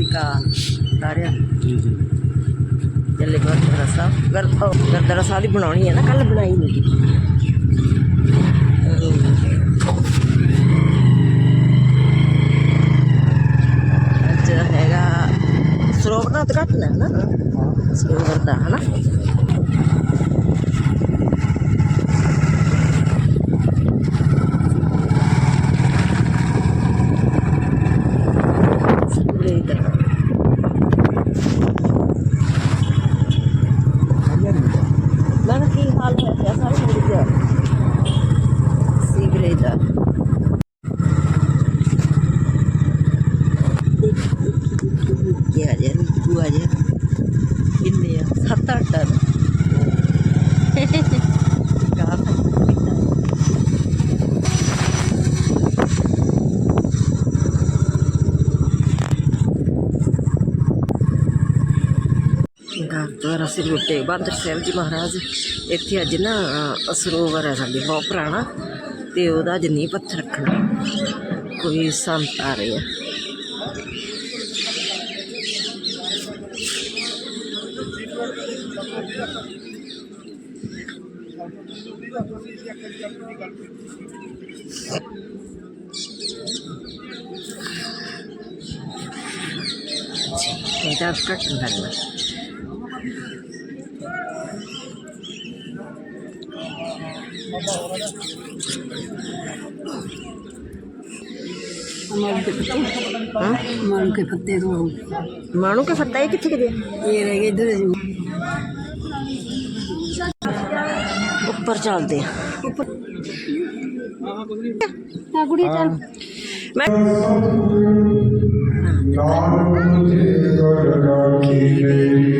ਸ਼੍ਰੀ ਅਕਾਲ ਸਾਰਿਆਂ। ਜੀ ਜੀ। ਚੱਲੇ ਗੁਰਦੁਆਰਾ ਸਾਹਿਬ ਗੁਰਦੁਆਰਾ ਸਾਹਿਬ ਦੀ ਬਣਾਉਣੀ ਹੈ ਨਾ ਕੱਲ ਬਣਾਈ ਨਹੀਂ ਅੱਜ ਹੈਗਾ ਸਰੋਵਰ ਦਾ ਉਦਘਾਟਨ ਹੈ ਨਾ? ਸਰੋਵਰ ਦਾ ਹੈ ਨਾ ਪੂਰੇ ਦੀ ਤਰ੍ਹਾਂ ਮੈਂ ਕਿਹਾ ਕੀ ਹਾਲ ਹੈ ਕਿਆ ਸਾਰੇ ਮਿਲ ਗਿਆ ਸੀਵਰੇਜ ਦਾ ਕੀ ਆ ਜਾ ਤੂੰ ਆ ਜਾ ਕਿੰਨੇ ਆ ਸੱਤ ਅੱਠ ਆ ਕਾ ਗੁਰਦੁਆਰਾ ਸ੍ਰੀ ਗੁਰੂ ਤੇਗ ਬਹਾਦਰ ਸਾਹਿਬ ਜੀ ਮਹਾਰਾਜ, ਇੱਥੇ ਅੱਜ ਨਾ ਸਰੋਵਰ ਹੈ ਸਾਡੇ, ਬਹੁਤ ਪੁਰਾਣਾ, ਤੇ ਉਹਦਾ ਅੱਜ ਨੀਂਹ ਪੱਥਰ ਰੱਖਣਾ। ਕੋਈ ਸੰਤ ਆ ਰਹੇ ਆ। ਇਹਦਾ ਉਦਘਾਟਨ ਕਰਨਾ ਮਾਣੂ ਕੇ ਫੱਤੇ ਹਾਂ ਮਾਰੂ ਕੇ ਪੱਤੇ ਤੋਂ ਮਾਣੂ ਕੇ ਫੱਤਾ ਇਹ ਕਿੱਥੇ ਗਏ ਇਹ ਰਹਿ ਗਏ ਇਧਰ ਉੱਪਰ ਚੱਲਦੇ ਆ ਆ ਕੁੜੀ ਚੱਲ ਮੈਂ ਨਾਮ ਮੁਝੇ ਗੁਰ ਰਾਖੀ ਮੇਰੀ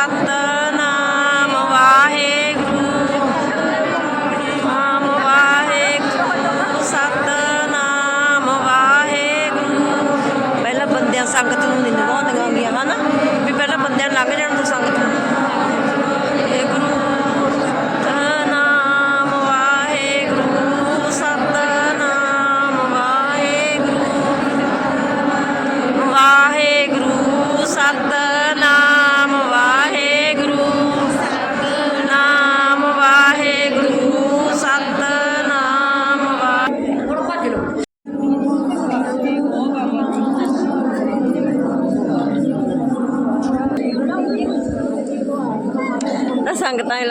i'm fatta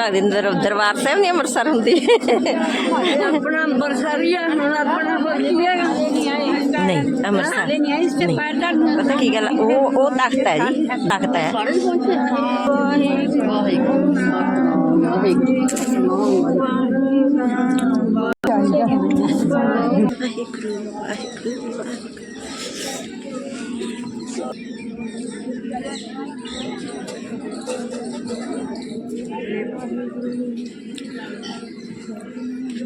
ਲੱਗਦੀ ਦਰ ਦਰਬਾਰ ਸਾਹਿਬ ਨਹੀਂ ਅੰਮ੍ਰਿਤਸਰ ਹੁੰਦੀ। ਆਪਣਾ ਅੰਬਰਸਰ ਹੀ ਆ ਹੁਣ ਆਪਣਾ ਹੈ ਨਹੀਂ ਅੰਮ੍ਰਿਤਸਰ ਨਹੀਂ ਪਤਾ ਕੀ ਗੱਲ ਆ? ਉਹ ਉਹ ਤਖਤ ਹੈ ਜੀ ਤਖਤ ਹੈ। ਸਾਰੇ ਪਹੁੰਚੇ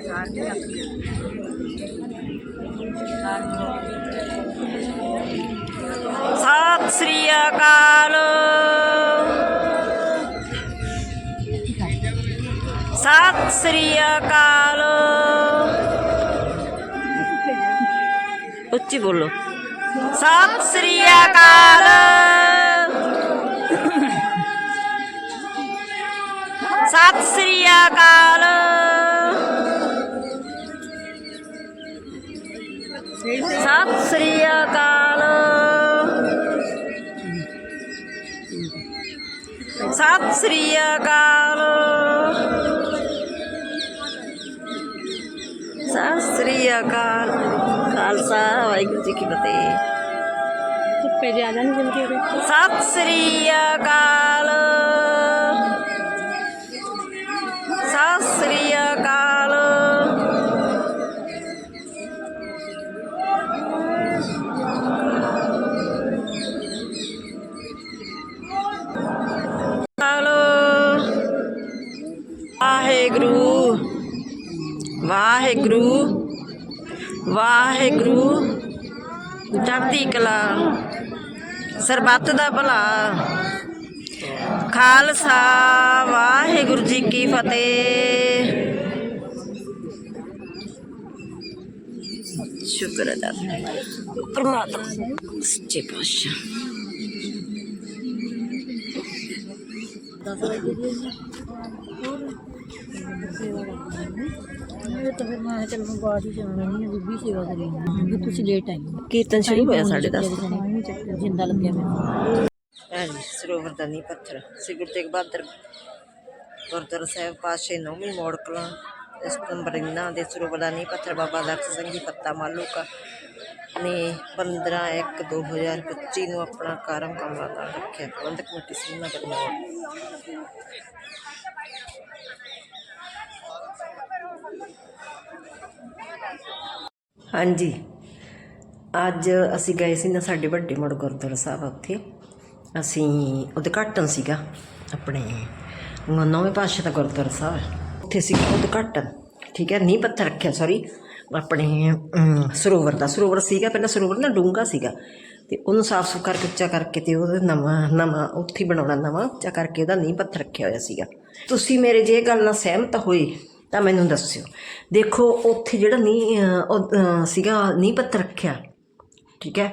ਵਾਹਿਗੁਰੂ ਵਾਹਿਗੁਰੂ ਸਤਿ ਸ੍ਰੀ ਅਕਾਲ। ਸਤਿ ਸ੍ਰੀ ਅਕਾਲ। ਉੱਚੀ ਬੋਲੋ। ਸਤਿ ਸ੍ਰੀ ਅਕਾਲ। ਸ੍ਰੀ ਅਕਾਲ। ਸਤਿ ਸ੍ਰੀ ਅਕਾਲ। ਸਤਿ ਸ੍ਰੀ ਅਕਾਲ। ਸਤਿ ਸ੍ਰੀ ਅਕਾਲ। ਖਾਲਸਾ ਵਾਹਿਗੁਰੂ ਜੀ ਕੀ ਫਤਿਹ। ਧੁੱਪੇ ਜ਼ਿਆਦਾ ਨਹੀਂ ਜਲਦੀ ਉਹਦੇ ਸਤਿ ਸ੍ਰੀ ਅਕਾਲ। ਸ੍ਰੀ ਅਕਾਲ। ਵਾਹਿਗੁਰੂ। ਵਾਹਿਗੁਰੂ। ਵਾਹਿਗੁਰੂ। ਚੜ੍ਹਦੀ ਕਲਾ। ਸਰਬੱਤ ਦਾ ਭਲਾ। ਖਾਲਸਾ ਵਾਹਿਗੁਰੂ ਜੀ ਕੀ ਫਤਿਹ। ਸ਼ੁਕਰ ਅਦਾ। ਪਰਮਾਤਮਾ ਸੱਚੇ ਪਾਤਸ਼ਾਹ। ਕੀਰਤਨ ਸ਼ੁਰੂ ਹੋਇਆ ਸਾਡੇ ਦਸ ਜਿੰਦਾ ਲੱਗਿਆ ਮੈਨੂੰ। ਹਾਂਜੀ ਸਰੋਵਰ ਦਾ ਨੀ ਪੱਥਰ। ਸ੍ਰੀ ਗੁਰੂ ਤੇਗ ਬਹਾਦਰ ਗੁਰਦੁਆਰਾ ਸਾਹਿਬ ਪਾਸ਼ੇ ਨੌਵੀਂ ਮੋੜ ਕਲਾਂ ਇਸ ਨੰਬਰ ਦੇ ਸਰੋਵਰ ਦਾ ਨੀ ਪੱਥਰ ਬਾਬਾ ਦਰਸ਼ਨ ਸਿੰਘ ਜੀ ਪੱਤਾ ਮਾਲੂਕਾ ਨੇ 15 1 2025 ਨੂੰ ਆਪਣਾ ਕਾਰਮ ਕਮਲਾ ਦਾ ਰੱਖਿਆ। ਪ੍ਰਬੰਧਕ ਕਮੇਟੀ ਸਿੰਘ ਨਗਰ ਹਾਂਜੀ, ਅੱਜ ਅਸੀਂ ਗਏ ਸੀ ਨਾ ਸਾਡੇ ਵੱਡੇ ਮੜ ਗੁਰਦੁਆਰਾ ਸਾਹਿਬ ਉੱਥੇ। ਅਸੀਂ ਉਦਘਾਟਨ ਸੀਗਾ ਆਪਣੇ ਨੌਵੇਂ ਪਾਤਸ਼ਾਹ ਦਾ ਗੁਰਦੁਆਰਾ ਸਾਹਿਬ ਉੱਥੇ ਸੀ ਉਦਘਾਟਨ ਠੀਕ ਹੈ ਨੀਂਹ ਪੱਥਰ ਰੱਖਿਆ ਸੌਰੀ ਆਪਣੇ ਸਰੋਵਰ ਦਾ। ਸਰੋਵਰ ਸੀਗਾ ਪਹਿਲਾਂ ਸਰੋਵਰ ਨਾ ਡੂੰਘਾ ਸੀਗਾ। ਤੇ ਉਹਨੂੰ ਸਾਫ਼ ਸੁਥਰਾ ਕਰਕੇ ਉੱਚਾ ਕਰਕੇ ਤੇ ਉਹਦਾ ਨਵਾਂ ਨਵਾਂ ਉੱਥੇ ਬਣਾਉਣਾ ਨਵਾਂ ਉੱਚਾ ਕਰਕੇ ਉਹਦਾ ਨੀਂਹ ਪੱਥਰ ਰੱਖਿਆ ਹੋਇਆ ਸੀਗਾ। ਤੁਸੀਂ ਮੇਰੇ ਜੇ ਗੱਲ ਨਾਲ ਸਹਿਮਤ ਹੋਏ ਤਾਂ ਮੈਨੂੰ ਦੱਸਿਓ। ਦੇਖੋ ਉੱਥੇ ਜਿਹੜਾ ਨੀਂਹ ਉਹ, ਸੀਗਾ ਨੀਂਹ ਪੱਥਰ ਰੱਖਿਆ। ਠੀਕ ਹੈ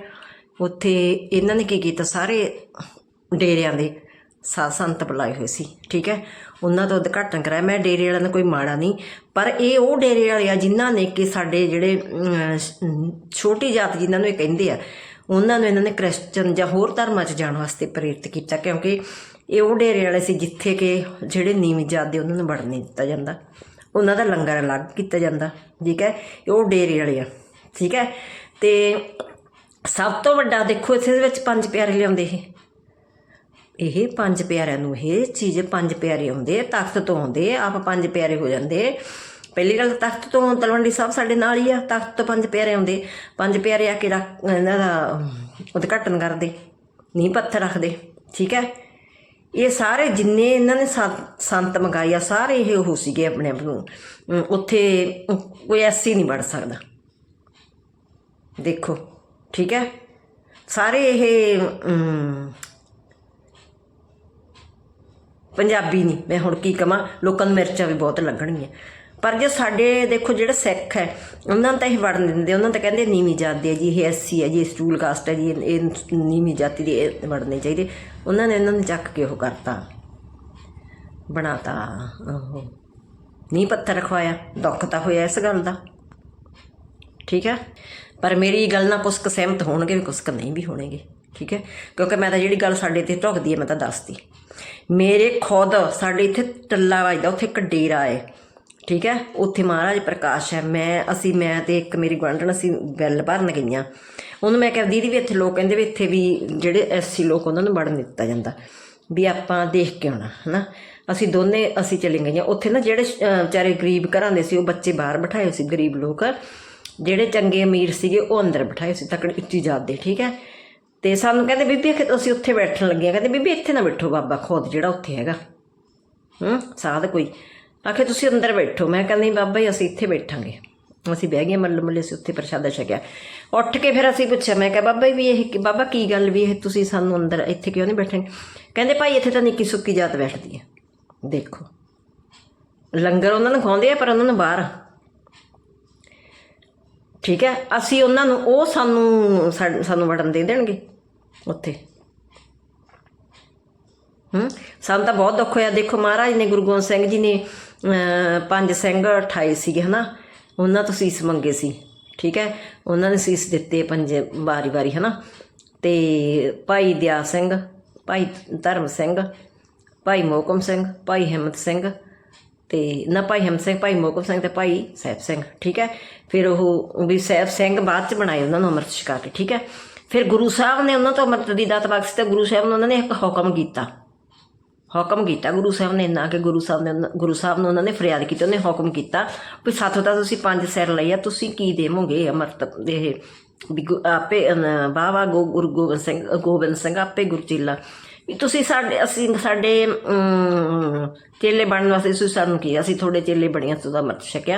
ਉੱਥੇ ਇਹਨਾਂ ਨੇ ਕੀ ਕੀਤਾ? ਸਾਰੇ ਡੇਰਿਆਂ ਦੇ ਸਾਧ ਸੰਤ ਬੁਲਾਏ ਹੋਏ ਸੀ, ਠੀਕ ਹੈ? ਉਹਨਾਂ ਦਾ ਉਦਘਾਟਨ ਕਰਾਇਆ। ਮੈਂ ਡੇਰੇ ਵਾਲਿਆਂ ਦਾ ਕੋਈ ਮਾੜਾ ਨਹੀਂ, ਪਰ ਇਹ ਉਹ ਡੇਰੇ ਵਾਲੇ ਆ ਜਿਨ੍ਹਾਂ ਨੇ ਕਿ ਸਾਡੇ ਜਿਹੜੇ ਛੋਟੀ ਜਾਤ ਜਿਨ੍ਹਾਂ ਨੂੰ ਇਹ ਕਹਿੰਦੇ ਆ, ਉਹਨਾਂ ਨੂੰ ਇਹਨਾਂ ਨੇ ਕ੍ਰਿਸਚਨ ਜਾਂ ਹੋਰ ਧਰਮਾਂ 'ਚ ਜਾਣ ਵਾਸਤੇ ਪ੍ਰੇਰਿਤ ਕੀਤਾ, ਕਿਉਂਕਿ ਇਹ ਉਹ ਡੇਰੇ ਵਾਲੇ ਸੀ ਜਿੱਥੇ ਕਿ ਜਿਹੜੇ ਨੀਵੀਂ ਜਾਤ ਦੇ ਉਹਨਾਂ ਨੂੰ ਵੜਨ ਨਹੀਂ ਦਿੱਤਾ ਜਾਂਦਾ। ਉਹਨਾਂ ਦਾ ਲੰਗਰ ਅਲੱਗ ਕੀਤਾ ਜਾਂਦਾ, ਠੀਕ ਹੈ? ਇਹ ਉਹ ਡੇਰੇ ਵਾਲੇ ਆ, ਠੀਕ ਹੈ? ਤੇ ਸਭ ਤੋਂ ਵੱਡਾ ਦੇਖੋ ਇੱਥੇ ਦੇ ਵਿੱਚ ਪੰਜ ਪਿਆਰੇ ਲਿਆਉਂਦੇ ਇਹ। ਇਹ ਪੰਜ ਪਿਆਰਿਆਂ ਨੂੰ ਇਹ ਚੀਜ਼ ਪੰਜ ਪਿਆਰੇ ਆਉਂਦੇ ਤਖਤ ਤੋਂ ਆਉਂਦੇ, ਆਪ ਪੰਜ ਪਿਆਰੇ ਹੋ ਜਾਂਦੇ। ਪਹਿਲੀ ਗੱਲ ਤਖਤ ਤੋਂ ਤਲਵੰਡੀ ਸਾਹਿਬ ਸਾਡੇ ਨਾਲ ਹੀ ਆ, ਤਖਤ ਤੋਂ ਪੰਜ ਪਿਆਰੇ ਆਉਂਦੇ। ਪੰਜ ਪਿਆਰੇ ਆ ਕੇ ਰੱਖ, ਇਹਨਾਂ ਦਾ ਉਦਘਾਟਨ ਕਰਦੇ, ਨੀਂਹ ਪੱਥਰ ਰੱਖਦੇ, ਠੀਕ ਹੈ? ਇਹ ਸਾਰੇ ਜਿੰਨੇ ਇਹਨਾਂ ਨੇ ਸੰਤ- ਸੰਤ ਮੰਗਾਏ ਆ, ਸਾਰੇ ਇਹ ਉਹ ਸੀਗੇ ਆਪਣੇ ਆਪ ਨੂੰ। ਉੱਥੇ ਕੋਈ ਐਸੀ ਨਹੀਂ ਵੜ ਸਕਦਾ। ਦੇਖੋ। ਠੀਕ ਹੈ? ਸਾਰੇ ਇਹ ਪੰਜਾਬੀ ਨਹੀਂ, ਮੈਂ ਹੁਣ ਕੀ ਕਹਾਂ ਲੋਕਾਂ ਨੂੰ ਮਿਰਚਾਂ ਵੀ ਬਹੁਤ ਲੱਗਣਗੀਆਂ। ਪਰ ਜੇ ਸਾਡੇ, ਦੇਖੋ ਜਿਹੜੇ ਸਿੱਖ ਹੈ, ਉਹਨਾਂ ਨੂੰ ਤਾਂ ਇਹ ਵੜਨ ਦਿੰਦੇ, ਉਹਨਾਂ ਤਾਂ ਕਹਿੰਦੇ ਨੀਵੀਂ ਜਾਤੀ ਹੈ ਜੀ, ਇਹ ਐਸਸੀ ਹੈ ਜੀ, ਇਹ ਸਟੂਲ ਕਾਸਟ ਹੈ ਜੀ, ਇਹ ਨੀਵੀਂ ਜਾਤੀ ਦੇ ਇਹ ਵੜਨੇ ਚਾਹੀਦੇ। ਉਹਨਾਂ ਨੇ ਇਹਨਾਂ ਨੂੰ ਚੱਕ ਕੇ ਉਹ ਕਰਤਾ। ਬਣਾਤਾ, ਉਹ। ਨੀ ਪੱਥਰ ਰਖਵਾਇਆ, ਦੁੱਖ ਤਾਂ ਹੋਇਆ ਇਸ ਗੱਲ ਦਾ। ਠੀਕ ਹੈ? ਪਰ ਮੇਰੀ ਗੱਲ ਨਾਲ ਕੁਛ ਸਹਿਮਤ ਹੋਣਗੇ ਵੀ ਕੁਸ਼ਕ ਨਹੀਂ ਵੀ ਹੋਣਗੇ, ਠੀਕ ਹੈ? ਕਿਉਂਕਿ ਮੈਂ ਤਾਂ ਜਿਹੜੀ ਗੱਲ ਸਾਡੇ ਤੇ ਢੁਕਦੀ ਹੈ, ਮੈਂ ਤਾਂ ਦੱਸਦੀ। ਮੇਰੇ ਖੁਦ ਸਾਡੇ ਇੱਥੇ ਟੱਲਾ ਵੱਜਦਾ, ਉੱਥੇ ਇੱਕ ਡੇਰਾ ਹੈ, ਠੀਕ ਹੈ? ਉੱਥੇ ਮਹਾਰਾਜ ਪ੍ਰਕਾਸ਼ ਹੈ। ਮੈਂ, ਅਸੀਂ, ਮੈਂ ਤੇ ਇੱਕ ਮੇਰੀ ਗੁਆਂਢਣ ਅਸੀਂ ਬਿੱਲ ਭਰਨ ਗਈਆਂ। ਉਹਨੂੰ ਮੈਂ ਕਿਹਾ, ਦੀਦੀ ਵੀ ਇੱਥੇ ਲੋਕ ਕਹਿੰਦੇ ਵੀ ਇੱਥੇ ਵੀ ਜਿਹੜੇ ਐਸਸੀ ਲੋਕ ਉਹਨਾਂ ਨੂੰ ਵੜਨ ਦਿੱਤਾ ਜਾਂਦਾ, ਵੀ ਆਪਾਂ ਦੇਖ ਕੇ ਆਉਣਾ, ਹਨਾ? ਅਸੀਂ ਦੋਨੇ, ਅਸੀਂ ਚਲੇ ਗਈਆਂ। ਉੱਥੇ ਨਾ ਜਿਹੜੇ ਵਿਚਾਰੇ ਗਰੀਬ ਘਰਾਂ ਦੇ ਸੀ, ਉਹ ਬੱਚੇ ਬਾਹਰ ਬਿਠਾਏ ਸੀ, ਗਰੀਬ ਲੋਕ। ਜਿਹੜੇ ਚੰਗੇ ਅਮੀਰ ਸੀਗੇ ਉਹ ਅੰਦਰ ਬਿਠਾਏ ਸੀ, ਤੱਕੜ ਉੱਚੀ ਜਾਤ ਦੇ, ਠੀਕ ਹੈ? ਤੇ ਸਾਨੂੰ ਕਹਿੰਦੇ, ਬੀਬੀ ਆਖੇ ਅਸੀਂ ਉੱਥੇ ਬੈਠਣ ਲੱਗੇ ਹਾਂ। ਕਹਿੰਦੇ, ਬੀਬੀ, ਇੱਥੇ ਨਾ ਬੈਠੋ ਬਾਬਾ, ਖੁਦ ਜਿਹੜਾ ਉੱਥੇ ਹੈਗਾ। ਹੂੰ, ਸਾਧ ਕੋਈ। ਆਖੇ, ਤੁਸੀਂ ਅੰਦਰ ਬੈਠੋ। ਮੈਂ ਕਹਿੰਦੀ ਬਾਬਾ ਜੀ, ਅਸੀਂ ਇੱਥੇ ਬੈਠਾਂਗੇ। ਅਸੀਂ ਬਹਿ ਗਏ, ਮੱਲ ਮੁੱਲੇ ਅਸੀਂ ਉੱਥੇ ਪ੍ਰਸ਼ਾਦਾ ਛਕਿਆ। ਉੱਠ ਕੇ ਫਿਰ ਅਸੀਂ ਪੁੱਛਿਆ, ਮੈਂ ਕਿਹਾ, ਬਾਬਾ ਜੀ, ਵੀ ਇਹ ਕੀ- ਬਾਬਾ, ਕੀ ਗੱਲ ਵੀ ਇਹ ਤੁਸੀਂ ਸਾਨੂੰ ਅੰਦਰ ਇੱਥੇ ਕਿਉਂ ਨਹੀਂ ਬੈਠੇ? ਕਹਿੰਦੇ, ਭਾਈ, ਇੱਥੇ ਤਾਂ ਨਿੱਕੀ ਸੁੱਕੀ ਜਾਤ ਬੈਠਦੀ ਹੈ। ਦੇਖੋ। ਲੰਗਰ ਉਹਨਾਂ ਨੂੰ ਖਵਾਉਂਦੇ ਆ, ਪਰ ਉਹਨਾਂ ਨੂੰ ਬਾਹਰ ਠੀਕ ਹੈ? ਅਸੀਂ ਉਹਨਾਂ ਨੂੰ, ਉਹ ਸਾਨੂੰ, ਸਾ- ਸਾਨੂੰ ਵੜਨ ਦੇ ਦੇਣਗੇ ਉੱਥੇ। ਹੂੰ? ਸਾਨੂੰ ਤਾਂ ਬਹੁਤ ਦੁੱਖ ਹੋਇਆ। ਦੇਖੋ ਮਹਾਰਾਜ ਨੇ ਗੁਰੂ ਗੋਬਿੰਦ ਸਿੰਘ ਜੀ ਨੇ ਪੰਜ ਸਿੰਘ ਉਠਾਏ ਸੀਗੇ, ਹਨਾ? ਉਹਨਾਂ ਤੋਂ ਸੀਸ ਮੰਗੇ ਸੀ, ਠੀਕ ਹੈ? ਉਹਨਾਂ ਨੇ ਸੀਸ ਦਿੱਤੇ ਪੰਜ ਵਾਰੀ ਵਾਰੀ ਹਨਾ? ਤੇ ਭਾਈ ਦਿਆ ਸਿੰਘ, ਭਾਈ ਧਰਮ ਸਿੰਘ, ਭਾਈ ਮੋਕਮ ਸਿੰਘ, ਭਾਈ ਹਿੰਮਤ ਸਿੰਘ ਤੇ ਨਾ ਭਾਈ ਹਿੰਮਤ ਸਿੰਘ, ਭਾਈ ਮੋਕਮ ਸਿੰਘ ਤੇ ਭਾਈ ਸਾਹਿਬ ਸਿੰਘ, ਠੀਕ ਹੈ? ਫਿਰ ਉਹ ਵੀ ਸਾਹਿਬ ਸਿੰਘ ਬਾਅਦ ਚ ਬਣਾਏ ਉਹਨਾਂ ਨੂੰ ਅੰਮ੍ਰਿਤ ਛਕਾ ਕੇ, ਠੀਕ ਹੈ? ਫਿਰ ਗੁਰੂ ਸਾਹਿਬ ਨੇ ਉਹਨਾਂ ਤੋਂ ਅੰਮ੍ਰਿਤ ਦੀ ਦਾਤ ਬਖਸ਼ੀ ਤੇ ਗੁਰੂ ਸਾਹਿਬ ਨੇ ਉਹਨਾਂ ਨੇ ਇੱਕ ਹੁਕਮ ਕੀਤਾ। ਹੁਕਮ ਕੀਤਾ, ਗੁਰੂ ਸਾਹਿਬ ਨੇ ਨਾ ਕਿ ਗੁਰੂ ਸਾਹਿਬ ਨੇ ਗੁਰੂ ਸਾਹਿਬ ਨੂੰ ਉਹਨਾਂ ਨੇ ਫਰਿਆਦ ਕੀਤੀ, ਉਹਨੇ ਹੁਕਮ ਕੀਤਾ ਵੀ ਸਾਥੋਂ ਤਾਂ ਤੁਸੀਂ ਪੰਜ ਸਿਰ ਲਈ ਆ, ਤੁਸੀਂ ਕੀ ਦੇਵੋਗੇ ਅਮਰਤ ਇਹ ਵੀ ਗੁ- ਆਪੇ ਬਾਬਾ ਗੁਰੂ ਗੋਬਿੰਦ ਸਿੰਘ ਗੋਬਿੰਦ ਸਿੰਘ ਆਪੇ ਗੁਰਚੀਲਾ। ਵੀ ਤੁਸੀਂ ਸਾਡੇ, ਅਸੀਂ ਸਾਡੇ ਚੇਲੇ ਬਣਨ ਵਾਸਤੇ ਤੁਸੀਂ ਸਾਨੂੰ ਕੀ, ਅਸੀਂ ਤੁਹਾਡੇ ਚੇਲੇ ਬਣਿਆ ਤੁਹਾਡਾ ਅਮਰਤ ਛਕਿਆ।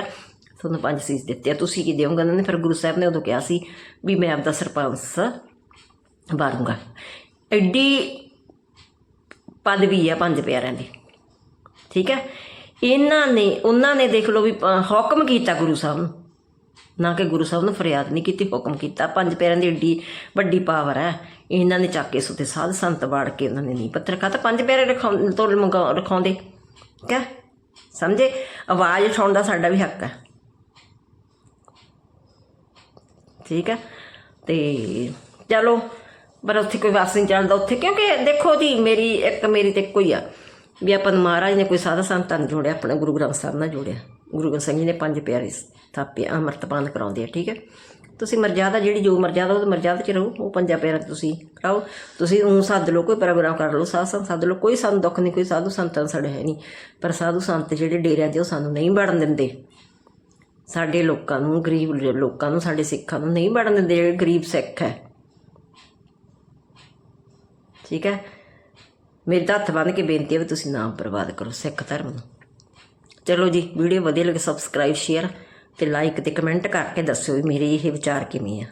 ਤੁਹਾਨੂੰ ਪੰਜ ਸੀਸ ਦਿੱਤੇ ਆ, ਤੁਸੀਂ ਕੀ ਦੇਵੋਗੇ ਉਹਨਾਂ ਨੇ ਫਿਰ ਗੁਰੂ ਸਾਹਿਬ ਨੇ ਉਦੋਂ ਕਿਹਾ ਸੀ ਵੀ ਮੈਂ ਆਪਦਾ ਸਰਪੰਚ ਬਾਰੂੰਗਾ ਐਡੀ ਪਦਵੀ ਆ ਪੰਜ ਪਿਆਰਿਆਂ ਦੀ। ਠੀਕ ਹੈ? ਇਹਨਾਂ ਨੇ, ਉਹਨਾਂ ਨੇ ਦੇਖ ਲਓ ਵੀ ਹੁਕਮ ਕੀਤਾ ਗੁਰੂ ਸਾਹਿਬ ਨੂੰ। ਨਾ ਕਿ ਗੁਰੂ ਸਾਹਿਬ ਨੂੰ ਫਰਿਆਦ ਨਹੀਂ ਕੀਤੀ, ਹੁਕਮ ਕੀਤਾ। ਪੰਜ ਪਿਆਰਿਆਂ ਦੀ ਏਡੀ ਵੱਡੀ ਪਾਵਰ ਹੈ। ਇਹਨਾਂ ਨੇ ਚੱਕ ਕੇ ਸੁਤੇ ਸਾਧ ਸੰਤ ਬਾੜ ਕੇ ਉਹਨਾਂ ਨੇ ਨਹੀਂ ਪੱਤਰ ਤਾਂ ਪੰਜ ਪਿਆਰੇ ਰਖਾਉ ਤੋਂ ਮੰਗਾ- ਰਖਾਉਂਦੇ। ਠੀਕ ਹੈ ਸਮਝੇ? ਆਵਾਜ਼ ਉਠਾਉਣ ਦਾ ਸਾਡਾ ਵੀ ਹੱਕ ਹੈ। ਠੀਕ ਹੈ? ਤੇ ਚਲੋ, ਪਰ ਉੱਥੇ ਕੋਈ ਵਾਸ ਨਹੀਂ ਚੱਲਦਾ ਉੱਥੇ। ਕਿਉਂਕਿ ਦੇਖੋ ਜੀ, ਮੇਰੀ ਇੱਕ ਮੇਰੀ ਤੇ ਇੱਕੋ ਹੀ ਆ ਵੀ ਆਪਾਂ ਮਹਾਰਾਜ ਨੇ ਕੋਈ ਸਾਧਾ ਸੰਤਾਂ ਨੂੰ ਜੋੜਿਆ, ਆਪਣੇ ਗੁਰੂ ਗ੍ਰੰਥ ਸਾਹਿਬ ਨਾਲ ਜੋੜਿਆ। ਗੁਰੂ ਗ੍ਰੰਥ ਸਾਹਿਬ ਜੀ ਨੇ ਪੰਜ ਪਿਆਰੇ ਸਥਾਪੇ ਅੰਮ੍ਰਿਤਪਾਨ ਕਰਾਉਂਦੇ ਆ, ਠੀਕ ਹੈ? ਤੁਸੀਂ ਮਰਜ਼ਾਦਾ ਜਿਹੜੀ ਜੋ ਮਰਜ਼ਾਦਾ ਉਹ ਮਰਜ਼ਾਦਾ ਚ ਰਹੋ, ਉਹ ਪੰਜਾਂ ਪਿਆਰਿਆਂ 'ਚ ਤੁਸੀਂ ਕਰਾਓ ਤੁਸੀਂ ਉਹ ਸੱਦ ਲਓ, ਕੋਈ ਪ੍ਰੋਗਰਾਮ ਕਰ ਲਓ, ਸਾਧ ਸੰਤ ਸੱਦ ਲਓ, ਕੋਈ ਸਾਨੂੰ ਦੁੱਖ ਨਹੀਂ, ਕੋਈ ਸਾਧੂ ਸੰਤਾਂ ਸਾਡੇ ਹੈ ਨਹੀਂ। ਪਰ ਸਾਧੂ ਸੰਤ ਜਿਹੜੇ ਡੇਰਿਆਂ 'ਚ ਉਹ ਸਾਨੂੰ ਨਹੀਂ ਵੜਨ ਦਿੰਦੇ। ਸਾਡੇ ਲੋਕਾਂ ਨੂੰ, ਗਰੀਬ ਲੋਕਾਂ ਨੂੰ, ਸਾਡੇ ਸਿੱਖਾਂ ਨੂੰ ਨਹੀਂ ਵੜਨ ਦਿੰਦੇ, ਜਿਹੜੇ ਗਰੀਬ ਸਿੱਖ ਹੈ। ਠੀਕ ਹੈ? ਮੇਰੇ ਤਾਂ ਹੱਥ ਬੰਨ੍ਹ ਕੇ ਬੇਨਤੀ ਹੈ ਵੀ ਤੁਸੀਂ ਨਾਮ ਬਰਬਾਦ ਕਰੋ ਸਿੱਖ ਧਰਮ ਨੂੰ। ਚਲੋ ਜੀ, ਵੀਡੀਓ ਵਧੀਆ ਲੱਗੇ ਸਬਸਕ੍ਰਾਈਬ ਸ਼ੇਅਰ ਤੇ ਲਾਈਕ ਤੇ ਕਮੈਂਟ ਕਰਕੇ ਦੱਸਿਓ ਵੀ ਮੇਰੇ ਇਹ ਵਿਚਾਰ ਕਿਵੇਂ ਆ।